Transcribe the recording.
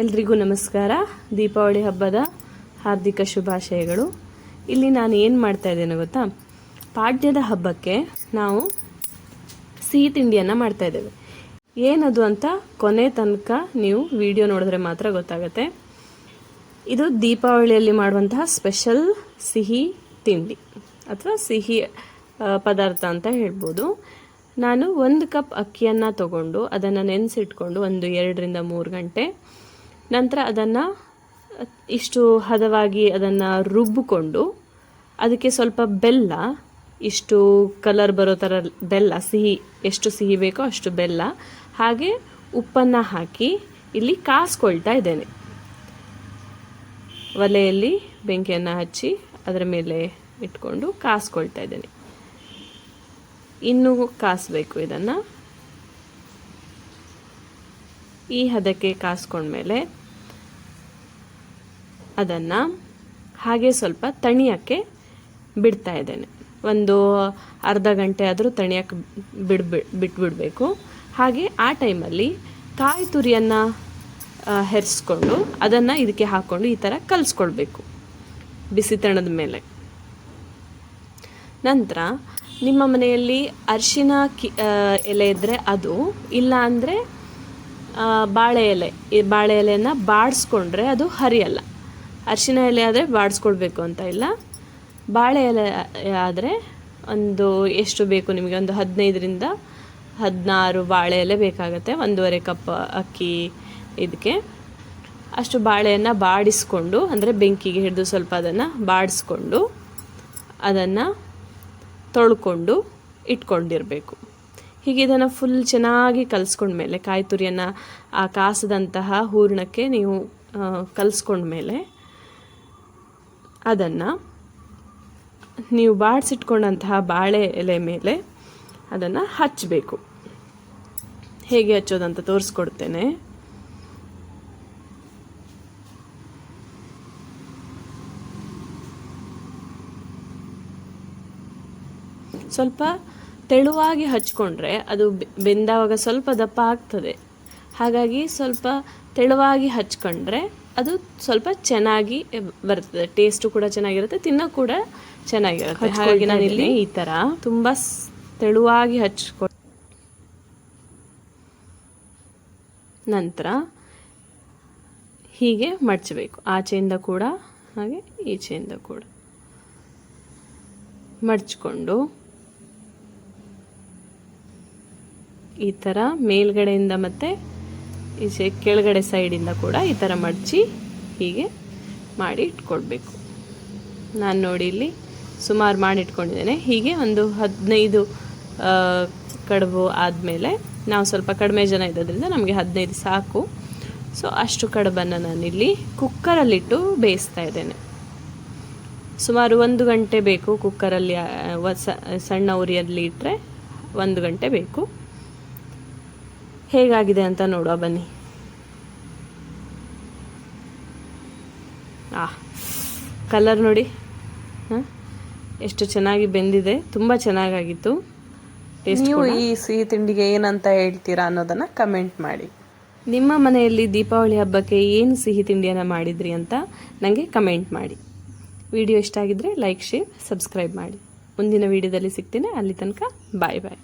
ಎಲ್ರಿಗೂ ನಮಸ್ಕಾರ. ದೀಪಾವಳಿ ಹಬ್ಬದ ಹಾರ್ದಿಕ ಶುಭಾಶಯಗಳು. ಇಲ್ಲಿ ನಾನು ಏನು ಮಾಡ್ತಾ ಇದ್ದೇನೆ ಗೊತ್ತಾ? ಪಾಡ್ಯದ ಹಬ್ಬಕ್ಕೆ ನಾವು ಸಿಹಿ ತಿಂಡಿಯನ್ನು ಮಾಡ್ತಾ ಇದ್ದೇವೆ. ಏನದು ಅಂತ ಕೊನೆ ತನಕ ನೀವು ವಿಡಿಯೋ ನೋಡಿದ್ರೆ ಮಾತ್ರ ಗೊತ್ತಾಗುತ್ತೆ. ಇದು ದೀಪಾವಳಿಯಲ್ಲಿ ಮಾಡುವಂತಹ ಸ್ಪೆಷಲ್ ಸಿಹಿ ತಿಂಡಿ ಅಥವಾ ಸಿಹಿ ಪದಾರ್ಥ ಅಂತ ಹೇಳ್ಬೋದು. ನಾನು ಒಂದು ಕಪ್ ಅಕ್ಕಿಯನ್ನು ತಗೊಂಡು ಅದನ್ನು ನೆನೆಸಿಟ್ಕೊಂಡು ಒಂದು ಎರಡರಿಂದ ಮೂರು ಗಂಟೆ ನಂತರ ಅದನ್ನು ಇಷ್ಟು ಹದವಾಗಿ ಅದನ್ನು ರುಬ್ಬಿಕೊಂಡು ಅದಕ್ಕೆ ಸ್ವಲ್ಪ ಬೆಲ್ಲ, ಇಷ್ಟು ಕಲರ್ ಬರೋ ಥರ ಬೆಲ್ಲ, ಸಿಹಿ, ಎಷ್ಟು ಸಿಹಿ ಬೇಕೋ ಅಷ್ಟು ಬೆಲ್ಲ, ಹಾಗೆ ಉಪ್ಪನ್ನು ಹಾಕಿ ಇಲ್ಲಿ ಕಾಸ್ಕೊಳ್ತಾ ಇದ್ದೇನೆ. ಒಲೆಯಲ್ಲಿ ಬೆಂಕಿಯನ್ನು ಹಚ್ಚಿ ಅದರ ಮೇಲೆ ಇಟ್ಕೊಂಡು ಕಾಸ್ಕೊಳ್ತಾ ಇದ್ದೇನೆ. ಇನ್ನೂ ಕಾಸಬೇಕು ಇದನ್ನು. ಈ ಹದಕ್ಕೆ ಕಾಸ್ಕೊಂಡ್ಮೇಲೆ ಅದನ್ನು ಹಾಗೆ ಸ್ವಲ್ಪ ತಣಿಯೋಕ್ಕೆ ಬಿಡ್ತಾ ಇದ್ದೇನೆ. ಒಂದು ಅರ್ಧ ಗಂಟೆ ಆದರೂ ತಣಿಯಕ್ಕೆ ಬಿಡ್ಬಿ ಬಿಟ್ಬಿಡಬೇಕು. ಹಾಗೆ ಆ ಟೈಮಲ್ಲಿ ಕಾಯಿ ತುರಿಯನ್ನು ಹೆರಿಸ್ಕೊಂಡು ಅದನ್ನು ಇದಕ್ಕೆ ಹಾಕ್ಕೊಂಡು ಈ ಥರ ಕಲಿಸ್ಕೊಳ್ಬೇಕು ಬಿಸಿ ತಣದ ಮೇಲೆ. ನಂತರ ನಿಮ್ಮ ಮನೆಯಲ್ಲಿ ಅರಿಶಿನ ಕಿ ಎಲೆ ಇದ್ದರೆ ಅದು, ಇಲ್ಲ ಅಂದರೆ ಬಾಳೆ ಎಲೆ, ಈ ಬಾಳೆ ಎಲೆಯನ್ನು ಬಾಡಿಸ್ಕೊಂಡ್ರೆ ಅದು ಹರಿಯಲ್ಲ. ಅರಿಶಿನ ಎಲೆ ಆದರೆ ಬಾಡಿಸ್ಕೊಡ್ಬೇಕು ಅಂತ ಇಲ್ಲ. ಬಾಳೆ ಎಲೆ ಆದರೆ ಒಂದು ಎಷ್ಟು ಬೇಕು ನಿಮಗೆ? ಒಂದು ಹದಿನೈದರಿಂದ ಹದಿನಾರು ಬಾಳೆ ಎಲೆ ಬೇಕಾಗುತ್ತೆ, ಒಂದೂವರೆ ಕಪ್ ಅಕ್ಕಿ ಇದಕ್ಕೆ. ಅಷ್ಟು ಬಾಳೆಯನ್ನು ಬಾಡಿಸ್ಕೊಂಡು, ಅಂದರೆ ಬೆಂಕಿಗೆ ಹಿಡಿದು ಸ್ವಲ್ಪ ಅದನ್ನು ಬಾಡಿಸ್ಕೊಂಡು, ಅದನ್ನು ತೊಳ್ಕೊಂಡು ಇಟ್ಕೊಂಡಿರಬೇಕು. ಹೀಗೆ ಇದನ್ನು ಫುಲ್ ಚೆನ್ನಾಗಿ ಕಲಿಸ್ಕೊಂಡ್ಮೇಲೆ ಕಾಯಿ ತುರಿಯನ್ನು ಆ ಕಾಸದಂತಹ ಹೂರಣಕ್ಕೆ ನೀವು ಕಲಿಸ್ಕೊಂಡ್ಮೇಲೆ ಅದನ್ನು ನೀವು ಬಾಡಿಸಿಟ್ಕೊಂಡಂತಹ ಬಾಳೆ ಎಲೆ ಮೇಲೆ ಅದನ್ನು ಹಚ್ಚಬೇಕು ಹೇಗೆ ಹಚ್ಚೋದಂತ ತೋರಿಸ್ಕೊಡ್ತೇನೆ. ಸ್ವಲ್ಪ ತೆಳುವಾಗಿ ಹಚ್ಕೊಂಡ್ರೆ ಅದು ಬೆಂದಾವಾಗ ಸ್ವಲ್ಪ ದಪ್ಪ ಆಗ್ತದೆ. ಹಾಗಾಗಿ ಸ್ವಲ್ಪ ತೆಳುವಾಗಿ ಹಚ್ಕೊಂಡ್ರೆ ಅದು ಸ್ವಲ್ಪ ಚೆನ್ನಾಗಿ ಬರ್ತದೆ. ಟೇಸ್ಟು ಕೂಡ ಚೆನ್ನಾಗಿರುತ್ತೆ ತಿನ್ನೋ ಕೂಡ ಚೆನ್ನಾಗಿರುತ್ತೆ. ಹಾಗಾಗಿ ನಾನು ಇಲ್ಲಿ ಈ ಥರ ತುಂಬ ತೆಳುವಾಗಿ ಹಚ್ಕೊ ನಂತರ ಹೀಗೆ ಮಡಚಬೇಕು. ಆಚೆಯಿಂದ ಕೂಡ ಹಾಗೆ ಈಚೆಯಿಂದ ಕೂಡ. ಮಡಚ್ಕೊಂಡು ಈ ಥರ ಮೇಲ್ಗಡೆಯಿಂದ ಮತ್ತು ಈಚೆ ಕೆಳಗಡೆ ಸೈಡಿಂದ ಕೂಡ ಈ ಥರ ಮಡಚಿ ಹೀಗೆ ಮಾಡಿ ಇಟ್ಕೊಳ್ಬೇಕು. ನಾನು ನೋಡಿ ಇಲ್ಲಿ ಸುಮಾರು ಮಾಡಿ ಇಟ್ಕೊಂಡಿದ್ದೇನೆ. ಹೀಗೆ ಒಂದು ಹದಿನೈದು ಕಡುಬು ಆದಮೇಲೆ ನಾವು ಸ್ವಲ್ಪ ಕಡಿಮೆ ಜನ ಇದ್ದದ್ರಿಂದ ನಮಗೆ ಹದಿನೈದು ಸಾಕು. ಸೊ ಅಷ್ಟು ಕಡುಬನ್ನು ನಾನಿಲ್ಲಿ ಕುಕ್ಕರಲ್ಲಿಟ್ಟು ಬೇಯಿಸ್ತಾ ಇದ್ದೇನೆ. ಸುಮಾರು ಒಂದು ಗಂಟೆ ಬೇಕು ಕುಕ್ಕರಲ್ಲಿ ಸಣ್ಣ ಉರಿಯಲ್ಲಿ ಇಟ್ಟರೆ ಒಂದು ಗಂಟೆ ಬೇಕು. ಹೇಗಾಗಿದೆ ಅಂತ ನೋಡುವ ಬನ್ನಿ. ಆ ಕಲರ್ ನೋಡಿ. ಹಾಂ? ಎಷ್ಟು ಚೆನ್ನಾಗಿ ಬೆಂದಿದೆ ತುಂಬ ಚೆನ್ನಾಗಾಗಿತ್ತು. ನೀವು ಈ ಸಿಹಿ ತಿಂಡಿಗೆ ಏನಂತ ಹೇಳ್ತೀರಾ ಅನ್ನೋದನ್ನ ಕಮೆಂಟ್ ಮಾಡಿ. ನಿಮ್ಮ ಮನೆಯಲ್ಲಿ ದೀಪಾವಳಿ ಹಬ್ಬಕ್ಕೆ ಏನು ಸಿಹಿ ತಿಂಡಿಯನ್ನು ಮಾಡಿದ್ರಿ ಅಂತ ನನಗೆ ಕಮೆಂಟ್ ಮಾಡಿ. ವಿಡಿಯೋ ಇಷ್ಟ ಆಗಿದ್ದರೆ ಲೈಕ್ ಶೇರ್ ಸಬ್ಸ್ಕ್ರೈಬ್ ಮಾಡಿ. ಮುಂದಿನ ವಿಡಿಯೋದಲ್ಲಿ ಸಿಗ್ತೀನಿ. ಅಲ್ಲಿ ತನಕ ಬಾಯ್ ಬಾಯ್